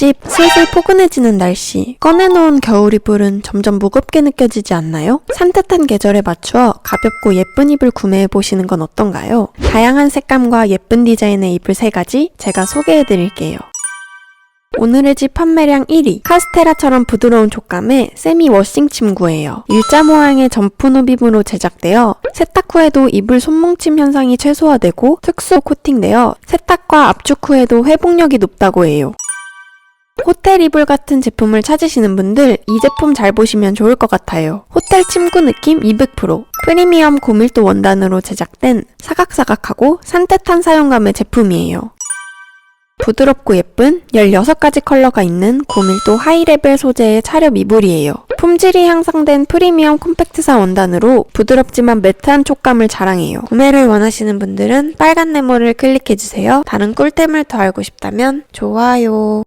집 슬슬 포근해지는 날씨 꺼내놓은 겨울 이불은 점점 무겁게 느껴지지 않나요? 산뜻한 계절에 맞추어 가볍고 예쁜 이불 구매해보시는 건 어떤가요? 다양한 색감과 예쁜 디자인의 이불 3가지 제가 소개해드릴게요. 오늘의 집 판매량 1위 카스테라처럼 부드러운 촉감의 세미 워싱 침구예요. 일자 모양의 점프 누빔으로 제작되어 세탁 후에도 이불 손뭉침 현상이 최소화되고 특수 코팅되어 세탁과 압축 후에도 회복력이 높다고 해요. 호텔 이불 같은 제품을 찾으시는 분들 이 제품 잘 보시면 좋을 것 같아요. 호텔 침구 느낌 200% 프리미엄 고밀도 원단으로 제작된 사각사각하고 산뜻한 사용감의 제품이에요. 부드럽고 예쁜 16가지 컬러가 있는 고밀도 하이레벨 소재의 차렵 이불이에요. 품질이 향상된 프리미엄 콤팩트사 원단으로 부드럽지만 매트한 촉감을 자랑해요. 구매를 원하시는 분들은 빨간 네모를 클릭해주세요. 다른 꿀템을 더 알고 싶다면 좋아요.